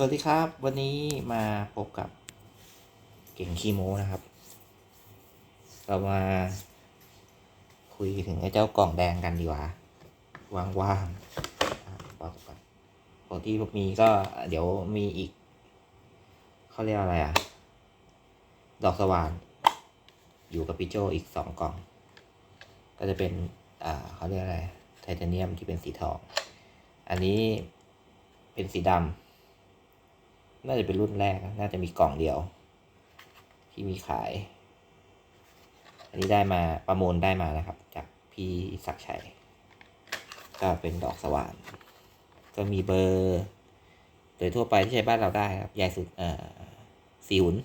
สวัสดีครับ วันนี้มาพบกับเก่งคีโมนะครับ เรามาคุยถึงไอ้เจ้ากล่องแดงกันดีกว่าว่างๆอะบอกก่อนปกติผมมีก็เดี๋ยวมีอีกเขาเรียกอะไรอะดอกสว่านอยู่กับพี่โจอีกสองกล่อง ก็จะเป็นอ่าเขาเรียกอะไรไทเทเนียมที่เป็นสีทอง อันนี้เป็นสีดำ น่าจะเป็นรุ่นแรก น่าจะมีกล่องเดียว ที่มีขาย อันนี้ได้มาประมูลได้มานะครับ จากพี่ศักชัย ก็เป็นดอกสว่าน ก็มีเบอร์ โดยทั่วไปที่ใช้บ้านเราได้ครับ ใหญ่สุดเอ่อสี่หุน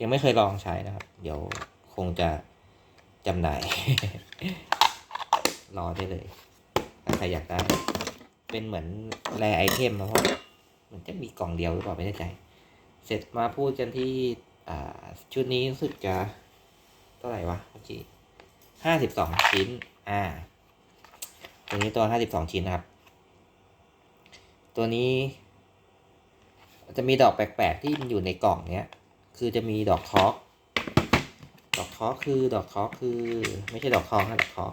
ยังไม่เคยลองใช้นะครับ เดี๋ยวคงจะจำหน่าย รอได้เลย ถ้าใครอยากได้ เป็นเหมือนแรไอเทมนะเพราะมันจะมีกล่องเดียวหรือเปล่าไม่แน่ใจ เสร็จมาพูดกันที่ชุดนี้รู้สึกจะเท่าไหร่วะเมื่อกี้ห้าสิบสองชิ้น อ่า ตัวนี้ตัวห้าสิบสองชิ้นนะครับ ตัวนี้ จะมีดอกแปลกๆที่มันอยู่ในกล่องเนี้ย คือจะมีดอกทอก ดอกทอกคือดอกทอกคือ ไม่ใช่ดอกทองนะดอกทอก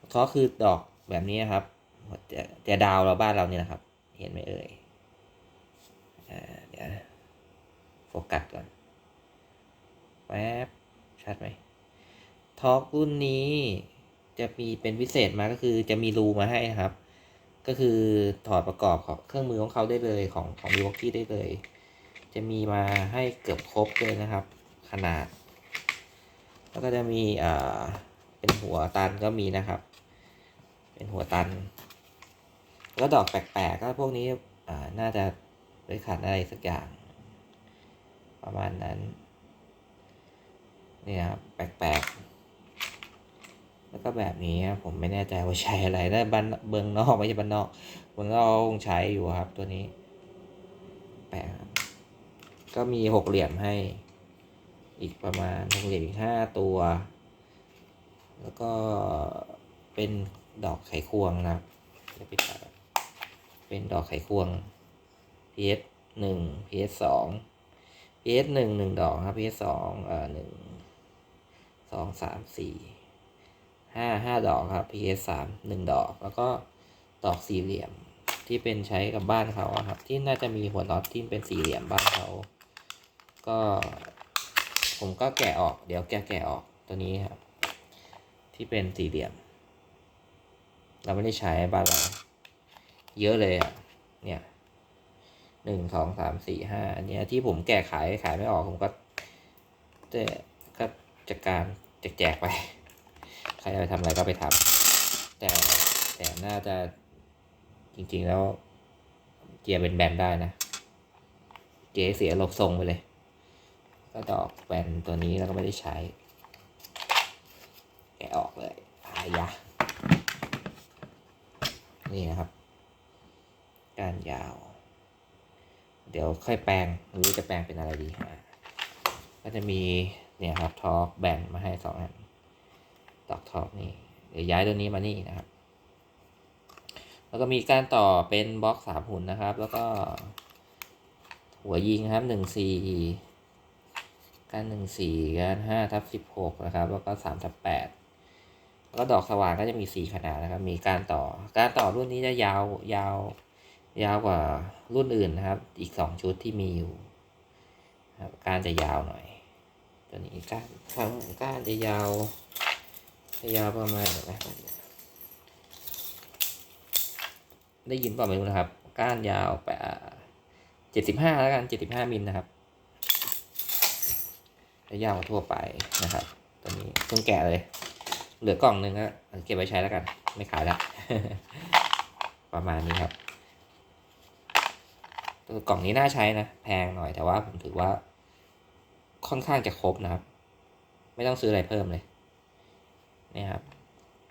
ดอกทอกคือดอกแบบนี้นะครับจะจะดาวเราบ้านเราเนี่ยนะครับ เห็นไหมเอ่ยอ่าเดี๋ยวโฟกัสก่อนแป๊บชัดไหมท็อกรุ่นนี้จะมีเป็นพิเศษมาก็คือจะมีรูมาให้นะครับ ก็คือถอดประกอบของเครื่องมือของเขาได้เลยของของมิวกกี้ได้เลย จะมีมาให้เกือบครบเลยนะครับ ขนาด แล้วก็จะมีอ่าเป็นหัวตันก็มีนะครับ เป็นหัวตัน แล้วดอกแปลกๆก็พวกนี้อ่าน่าจะไปขัดอะไรสักอย่าง ประมาณนั้น เนี่ยครับแปลกๆ แล้วก็แบบนี้ครับผมไม่แน่ใจว่าใช้อะไรได้บ้านเบืองนอกไม่ใช่บ้านนอกเบืองนอกคงใช้อยู่ครับตัวนี้ แปลกก็มีหกเหลี่ยมให้ อีกประมาณหกเหลี่ยมอีกห้าตัว แล้วก็เป็นดอกไขควงนะครับเดี๋ยวปิดตากเป็นดอกไขควง PS หนึ่ง PS สอง PS หนึ่งหนึ่งดอกครับ PS สองเอ่อหนึ่งสองสามสี่ห้าห้าดอกครับ PS สามหนึ่งดอก แล้วก็ดอกสี่เหลี่ยมที่เป็นใช้กับบ้านเขาครับ ที่น่าจะมีหัวน็อตที่เป็นสี่เหลี่ยมบ้านเขา ก็ ผมก็แกะออกเดี๋ยวแกะแกะออกตัวนี้ครับ ที่เป็นสี่เหลี่ยม เราไม่ได้ใช้บ้านเราเยอะเลยอะเนี่ย หนึ่งสองสามสี่ห้าอันนี้ที่ผมแกะขายขายไม่ออกผมก็จะก็จัดการแจกไป ใครไปทำอะไรก็ไปทำแต่แต่น่าจะจริงๆแล้วเจียร์เป็นแบนได้นะเจ๊เสียหลบทรงไปเลย ก็ดอกแบนตัวนี้แล้วก็ไม่ได้ใช้ แกะออกเลยอายะนี่นะครับ การยาว เดี๋ยวค่อยแปลงหรือจะแปลงเป็นอะไรดีก็จะมีเนี่ยครับทอกแบ่งมาให้สองอันดอกทอกนี่เดี๋ยวย้ายตัวนี้มานี่นะครับ แล้วก็มีการต่อเป็นบล็อกสามหุ่นนะครับ แล้วก็ หัวยิงครับหนึ่งสี่การหนึ่งสี่การห้าทับสิบหกนะครับ แล้วก็สามทับแปดแล้วก็ดอกสว่างก็จะมีสี่ขนาดนะครับ มีการต่อการต่อรุ่นนี้จะยาวยาว ยาวกว่ารุ่นอื่นนะครับ อีกสองชุดที่มีอยู่ครับการจะยาวหน่อย ตัวนี้ก้ารข้างก้ารจะยาวจะยาวประมาณไหนะได้ยินเปล่าไม่รู้นะครับ ก้านยาวแปดเจ็ดสิบห้าแล้วกันเจ็ดสิบห้ามิลนะครับจะยาวกว่าทั่วไปนะครับตัวนี้เพิ่งแกะเลย เหลือกล่องหนึ่งก็เก็บไว้ใช้แล้วกัน ไม่ขายแล้วประมาณนี้ครับ กล่องนี้น่าใช้นะ แพงหน่อยแต่ว่าผมถือว่า ค่อนข้างจะครบนะครับ ไม่ต้องซื้ออะไรเพิ่มเลยนี่ครับ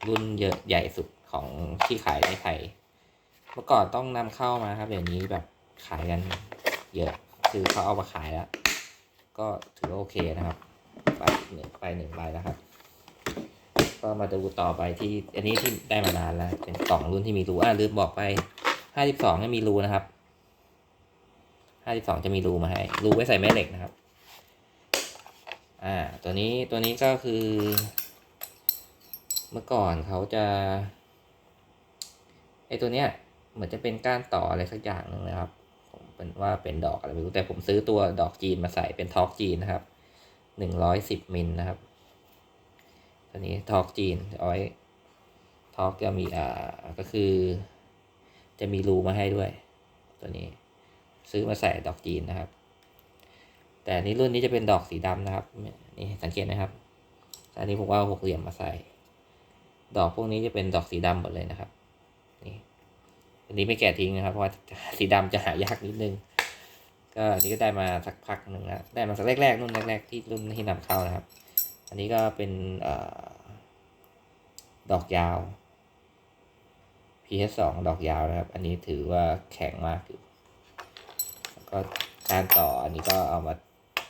รุ่นเยอะใหญ่สุดของที่ขายในไทยเมื่อก่อนต้องนำเข้ามาครับ เดี๋ยวนี้แบบขายกันเยอะ คือเขาเอามาขายแล้ว ก็ถือว่าโอเคนะครับ ไปหนึ่งไปหนึ่งใบแล้วครับ ก็มาดูต่อไปที่อันนี้ที่ได้มานานแล้ว เป็นกล่องรุ่นที่มีรูอ่าลืมบอกไปห้าสิบสองมีรูนะครับ ห้าสิบสองจะมีรูมาให้ รูไว้ใส่แม่เหล็กนะครับ อ่า ตัวนี้ ตัวนี้ก็คือ เมื่อก่อนเขาจะไอตัวเนี้ย เหมือนจะเป็นก้านต่ออะไรสักอย่างหนึ่งนะครับ ผมเป็นว่าเป็นดอกอะไรไม่รู้ แต่ผมซื้อตัวดอกจีนมาใส่เป็นทอกจีนนะครับหนึ่งร้อยสิบมิลนะครับ ตัวนี้ทอกจีนเอาไว้ทอกจะมีอ่า ก็คือ จะมีรูมาให้ด้วย ตัวนี้ ซื้อมาใส่ดอกจีนนะครับ แต่นี้รุ่นนี้จะเป็นดอกสีดำนะครับ นี่สังเกตนะครับ อันนี้ผมว่าหกเหลี่ยมมาใส่ ดอกพวกนี้จะเป็นดอกสีดำหมดเลยนะครับ นี่ อันนี้ไม่แกะทิ้งนะครับ เพราะว่าสีดำจะหายากนิดนึง ก็อันนี้ก็ได้มาสักพักหนึ่งแล้ว ได้มาสักแรกๆรุ่นแรกๆที่รุ่นที่นำเข้านะครับ อันนี้ก็เป็นอดอกยาว PS สองดอกยาวนะครับ อันนี้ถือว่าแข็งมากอยู่ ก็การต่ออันนี้ก็เอามา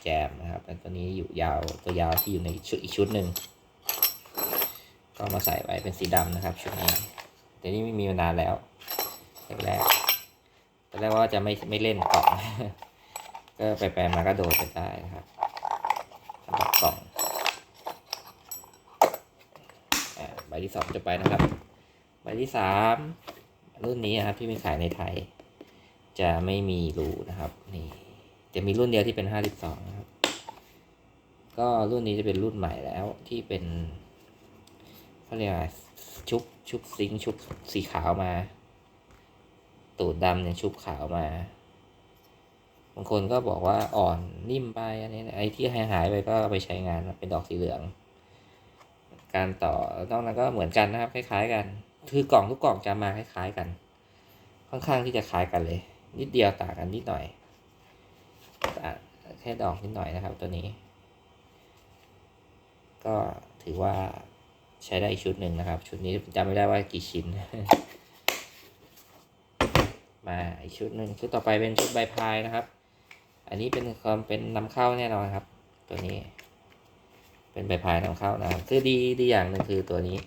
แจมนะครับอันตัวนี้อยู่ยาวตัวยาวที่อยู่ในชุดอีกชุดหนึ่งก็มาใส่ไว้เป็นสีดำนะครับชุดนี้ แต่นี่ไม่มีมานานแล้วแรกตอนแรกว่าจะไม่ไม่เล่นกล่อง ก็ไปแปลมาก็โดดไปได้นะครับสำหรับกล่องใบที่สองจะไปนะครับ ใบที่สามรุ่นนี้นะครับที่มีขายในไทย จะไม่มีรูนะครับนี่จะมีรุ่นเดียวที่เป็นห้าสิบสองนะครับ ก็รุ่นนี้จะเป็นรุ่นใหม่แล้วที่เป็นเขาเรียกชุบชุบซิงชุบสีขาวมา ตูดดำเนี่ยชุบขาวมาบางคนก็บอกว่าอ่อนนิ่มไปอันนี้ไอ้ที่หายหายไปก็ไปใช้งานเป็นดอกสีเหลือง การต่อนอกนั้นก็เหมือนกันนะครับ คล้าย ๆ กัน คือกล่องทุกกล่องจะมาคล้าย ๆ กัน ค่อนข้างที่จะคล้ายกันเลย นิดเดียวต่างกันนิดหน่อยต่างแค่ดอกนิดหน่อยนะครับตัวนี้ ก็ถือว่าใช้ได้อีกชุดหนึ่งนะครับ ชุดนี้จำไม่ได้ว่ากี่ชิ้น มาอีกชุดหนึ่งชุดต่อไปเป็นชุดใบพายนะครับ อันนี้เป็นความเป็นนำเข้าแน่นอนครับ ตัวนี้ เป็นใบพายนำเข้านะครับ คือดีดีอย่างหนึ่งคือตัวนี้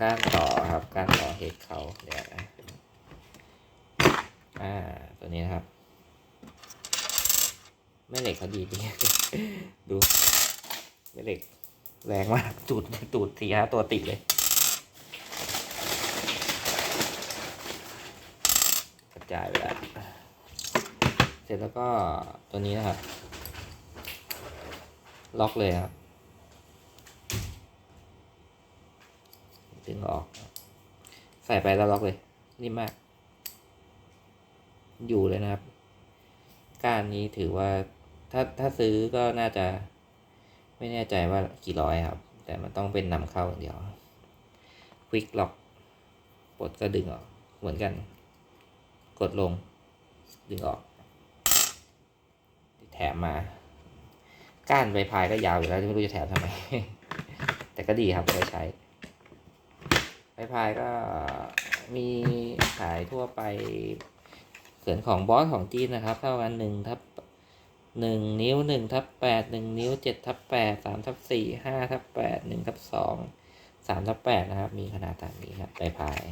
ก้านต่อครับก้านต่อเห็ดเขาเดี๋ยวนะ อ่า ตัวนี้นะครับ แม่เหล็กเขาดีดี ดู แม่เหล็ก แรงมาก ตูด ตูดสี่ห้าตัวติดเลย กระจายไปแล้ว เสร็จแล้วก็ตัวนี้นะครับ ล็อกเลยครับ ดึงออก ใส่ไปแล้วล็อกเลย นิ่มมาก อยู่เลยนะครับ ก้านนี้ถือว่าถ้าถ้าซื้อก็น่าจะ ไม่แน่ใจว่ากี่ร้อยครับ แต่มันต้องเป็นนำเข้าอย่างเดียวควิกล็อกปลดก็ดึงออกเหมือนกัน กดลง ดึงออก แถมมา ก้านใบพายก็ยาวอยู่แล้วไม่รู้จะแถมทำไม แต่ก็ดีครับไว้ใช้ใบพายก็มีขายทั่วไป ส่วนของบอสของจีนนะครับ เท่ากันหนึ่งทับหนึ่งนิ้วหนึ่งทับแปดหนึ่งนิ้วเจ็ดทับแปดสามทับสี่ห้าทับแปดหนึ่งทับสองสามทับแปดนะครับ มีขนาดต่างนี้ครับใบพาย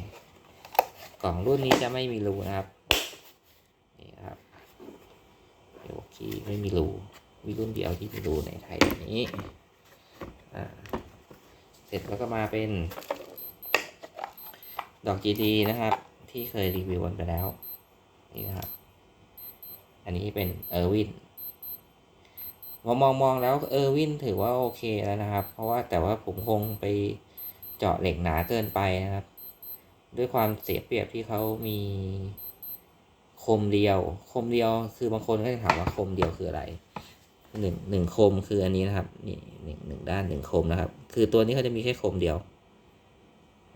กล่องรุ่นนี้จะไม่มีรูนะครับ นี่ครับเดี๋ยคีไม่มีรูมีรุ่นเดียวที่มีรูในไทยนี้เสร็จแล้วก็มาเป็น ดอกจีดีนะครับ ที่เคยรีวิวกันไปแล้ว นี่นะครับ อันนี้เป็นเออร์วินมองมองมองแล้วเออร์วินถือว่าโอเคแล้วนะครับ เพราะว่าแต่ว่าผมคงไปเจาะเหล็กหนาเกินไปนะครับ ด้วยความเสียเปรียบที่เขามีคมเดียว คมเดียวคือบางคนก็จะถามว่าคมเดียวคืออะไรหนึ่งหนึ่งคมคืออันนี้นะครับนี่หนึ่งหนึ่งด้านหนึ่งคมนะครับ คือตัวนี้เขาจะมีแค่คมเดียว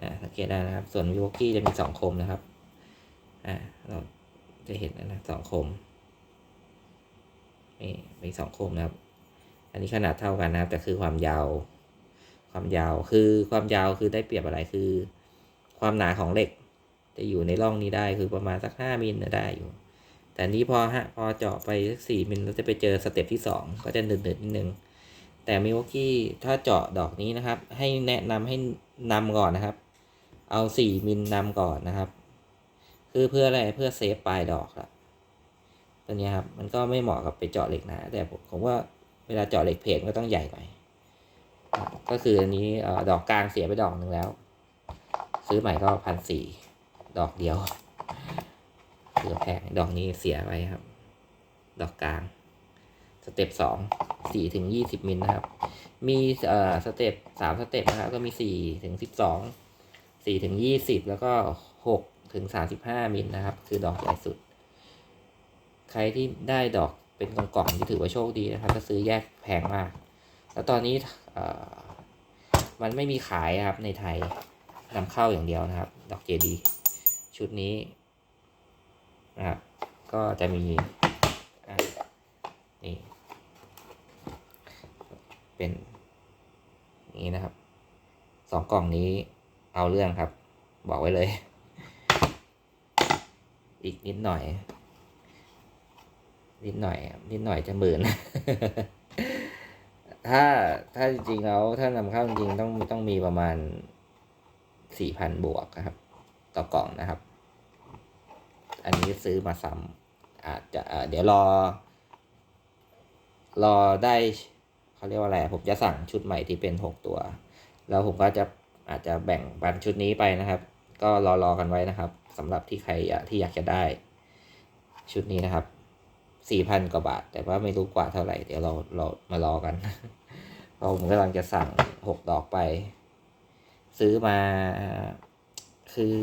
อ่าสังเกตได้นะครับ ส่วนวิวกี้จะมีสองคมนะครับอ่าเรา จะเห็นนะสองคมนี่มีสองคมนะครับ อันนี้ขนาดเท่ากันนะครับแต่คือความยาว ความยาวคือความยาวคือได้เปรียบอะไรคือ ความหนาของเหล็ก จะอยู่ในร่องนี้ได้คือประมาณสักห้ามิลนะได้อยู่ แต่นี้พอฮะพอเจาะไปสักสี่มิลเราจะไปเจอสเต็ปที่สองก็จะเดินๆนิดนึงแต่มิวกี้ถ้าเจาะดอกนี้นะครับ ให้แนะนำให้นำก่อนนะครับ เอาสี่มิลนำก่อนนะครับ คือเพื่ออะไรเพื่อเซฟปลายดอกละตัวนี้ครับมันก็ไม่เหมาะกับไปเจาะเหล็กหนาแต่ผมว่าเวลาเจาะเหล็กเพจก็ต้องใหญ่หน่อยก็คืออันนี้ดอกกลางเสียไปดอกหนึ่งแล้ว ซื้อใหม่ก็พันสี่ดอกเดียวคือแพงดอกนี้เสียไปครับ ดอกกลาง สเต็ปสองสี่ถึงยี่สิบมิลนะครับ มีเอ่อสเต็ปสามสเต็ปนะครับก็มีสี่ถึงสิบสองสี่ถึงยี่สิบแล้วก็หก ถึงสามสิบห้ามิลนะครับ คือดอกใหญ่สุด ใครที่ได้ดอกเป็นกล่องๆที่ถือว่าโชคดีนะครับถ้าซื้อแยกแพงมาก แล้วตอนนี้มันไม่มีขายครับในไทยนำเข้าอย่างเดียวนะครับ ดอกเจดี ชุดนี้นะครับก็จะมีะนี่เป็นนี้นะครับสองกล่องนี้เอาเรื่องครับ บอกไว้เลย อีกนิดหน่อย นิดหน่อย นิดหน่อยจะหมื่น ถ้าถ้าจริงๆแล้วถ้านำเข้าจริงต้องต้องมีประมาณสี่พันบวกครับ ต่อกล่องนะครับ อันนี้ซื้อมาซ้ำอาจจะเดี๋ยวรอ รอได้เขาเรียกว่าอะไร ผมจะสั่งชุดใหม่ที่เป็นหกตัว แล้วผมก็จะอาจจะแบ่งปันชุดนี้ไปนะครับ ก็รอรอกันไว้นะครับ สำหรับที่ใครที่อยากจะได้ ชุดนี้นะครับสี่พันกว่าบาท แต่ว่าไม่รู้กว่าเท่าไหร่ เดี๋ยวเราเรามารอกันเพราะผมกำลังจะสั่งหกดอกไป ซื้อมาคือ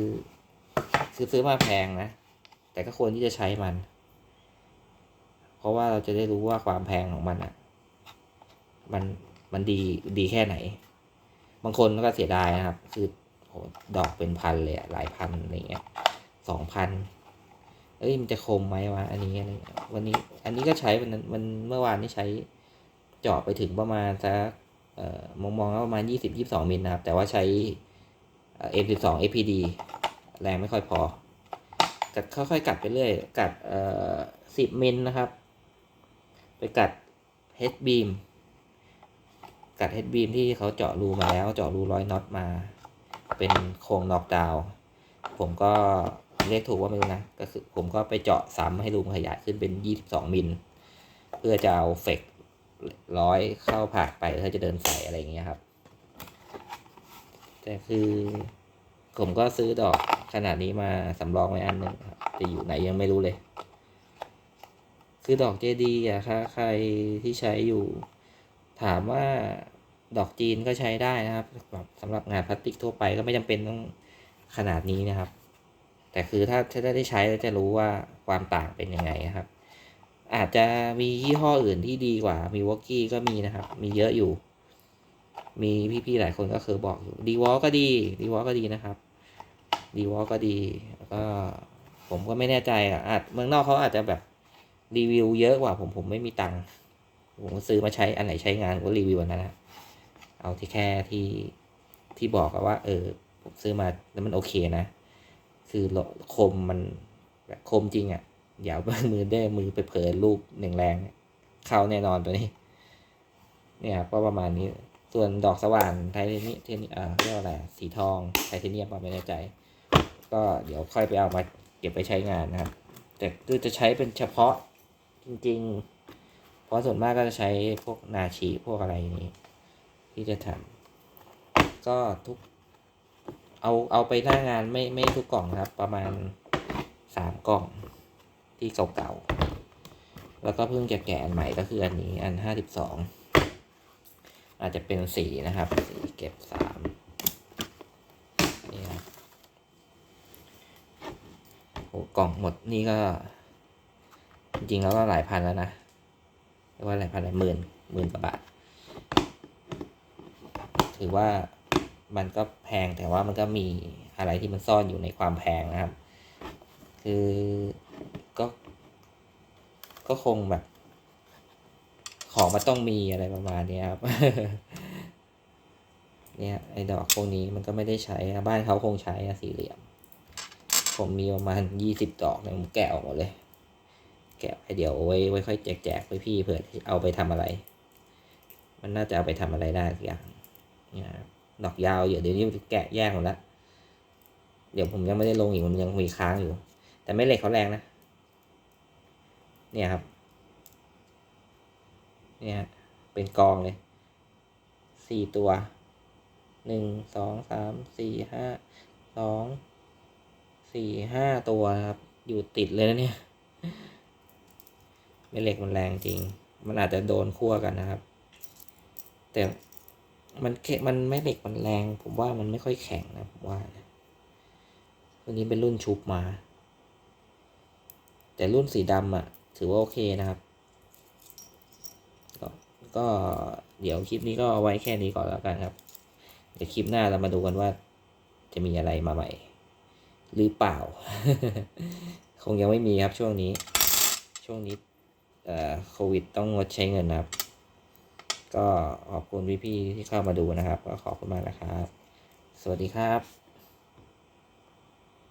คือซื้อมาแพงนะ แต่ก็ควรที่จะใช้มัน เพราะว่าเราจะได้รู้ว่าความแพงของมันอะ มันมันดีดีแค่ไหน บางคนก็เสียดายนะครับ คือ ดอกเป็นพันเลยอะหลายพันอะไรเงี้ยสองพันเอ้ยมันจะคมไหมวะอันนี้อะไรเงี้ยวันนี้ อันนี้ก็ใช้วันนั้นมันเมื่อวานนี้ใช้เจาะไปถึงประมาณสักเอ่อมองมองประมาณยี่สิบยี่สองมิลนะครับ แต่ว่าใช้เอ็มสิบสอง APD แรงไม่ค่อยพอกัดค่อยๆกัดไปเรื่อย กัดเอ่อสิบมิลนะครับ ไปกัด H beam กัด H beam ที่เขาเจาะรูมาแล้วเจาะรูร้อยน็อตมา เป็นโครงนอกดาวผมก็เรียกถูกว่าไม่รู้นะ ก็คือผมก็ไปเจาะซ้ำให้รูมขยายขึ้นเป็นยี่สิบสองมิล เพื่อจะเอาเฟกร้อยเข้าผ่าไปถ้าจะเดินใส่อะไรอย่างเงี้ยครับ แต่คือผมก็ซื้อดอกขนาดนี้มาสำรองไว้อันหนึ่งครับแต่อยู่ไหนยังไม่รู้เลย คือดอกเจดีอะถ้าใครที่ใช้อยู่ ถามว่า ดอกจีนก็ใช้ได้นะครับแบบสำหรับงานพลาสติกทั่วไปก็ไม่จำเป็นต้องขนาดนี้นะครับ แต่คือถ้าถ้าได้ใช้แล้วจะรู้ว่าความต่างเป็นยังไงครับ อาจจะมียี่ห้ออื่นที่ดีกว่า มีวอกกี้ก็มีนะครับ มีเยอะอยู่ มีพี่ๆหลายคนก็เคยบอกอยู่ดีวอลก็ดีดีวอลก็ดีนะครับดีวอลก็ดีแล้วก็ผมก็ไม่แน่ใจอะอาจเมืองนอกเขาอาจจะแบบรีวิวเยอะกว่าผมผมไม่มีตังค์ผมซื้อมาใช้อันไหนใช้งานก็รีวิวอันนั้นนะ เอาที่แค่ที่ที่บอกว่า เออ ผมซื้อมาแล้วมันโอเคนะ คือคมมันแบบคมจริงอะ่ะอย่าเอามือได้มือไปเผลอรูปแรงๆเนี่ยเข้าแน่นอนตัวนี้ เนี่ยครับก็ประมาณนี้ส่วนดอกสว่านไทเทเนียเทเนียอ่าเรียกว่าอะไรสีทองไทเทเนียมไม่แน่ใจ ก็เดี๋ยวค่อยไปเอามาเก็บไปใช้งานนะครับ แต่คือจะใช้เป็นเฉพาะจริง ๆ เพราะส่วนมากก็จะใช้พวกนาชีพวกอะไรนี้ ที่จะทำก็ทุก เอาเอาไปหน้างานไม่ไม่ทุกกล่องครับ ประมาณสามกล่องที่เก่าๆ แล้วก็เพิ่งจะแกะอันใหม่ก็คืออันนี้อันห้าสิบสองอาจจะเป็นสีนะครับ สีเก็บสามนี่ครับโอ้กล่องหมดนี่ก็ จริงๆแล้วก็หลายพันแล้วนะเรียกว่าหลายพันหลายหมื่นหมื่นกว่าบาท ถือว่ามันก็แพงแต่ว่ามันก็มีอะไรที่มันซ่อนอยู่ในความแพงนะครับ คือก็ก็คงแบบ ของมันต้องมีอะไรประมาณนี้ครับ เนี่ยไอ้ดอกพวกนี้มันก็ไม่ได้ใช้บ้านเขาคงใช้สี่เหลี่ยม ผมมีประมาณยี่สิบดอกเนี่ยผมแกะออกหมดเลย แกะไปเดี๋ยวไว้ไว้ค่อยแจกแจกไปพี่เผื่อเอาไปทำอะไร มันน่าจะเอาไปทำอะไรได้สักอย่าง ดอกยาวเดี๋ยวเดี๋ยวนี้แกะแยกหมดแล้ว เดี๋ยวผมยังไม่ได้ลงอีกมันยังมีค้างอยู่ แต่ไม่เหล็กเขาแรงนะ เนี่ยครับ เนี่ยเป็นกองเลยสี่ตัวหนึ่งสองสามสี่ห้าสองสี่ห้าตัวครับ อยู่ติดเลยนะเนี่ยแม่เหล็กมันแรงจริง มันอาจจะโดนคั่วกันนะครับ แต่ มันแค่มันแม่เหล็กมันแรง ผมว่ามันไม่ค่อยแข็งนะผมว่านะตัวนี้เป็นรุ่นชุบมา แต่รุ่นสีดำอะ ถือว่าโอเคนะครับก็ก็เดี๋ยวคลิปนี้ก็เอาไว้แค่นี้ก่อนแล้วกันครับ เดี๋ยวคลิปหน้าเรามาดูกันว่า จะมีอะไรมาใหม่ หรือเปล่า คงยังไม่มีครับช่วงนี้ ช่วงนี้เอ่อโควิดต้องงดใช้เงินนะครับ ก็ขอบคุณพี่ๆที่เข้ามาดูนะครับ ก็ขอบคุณมากนะครับ สวัสดีครับ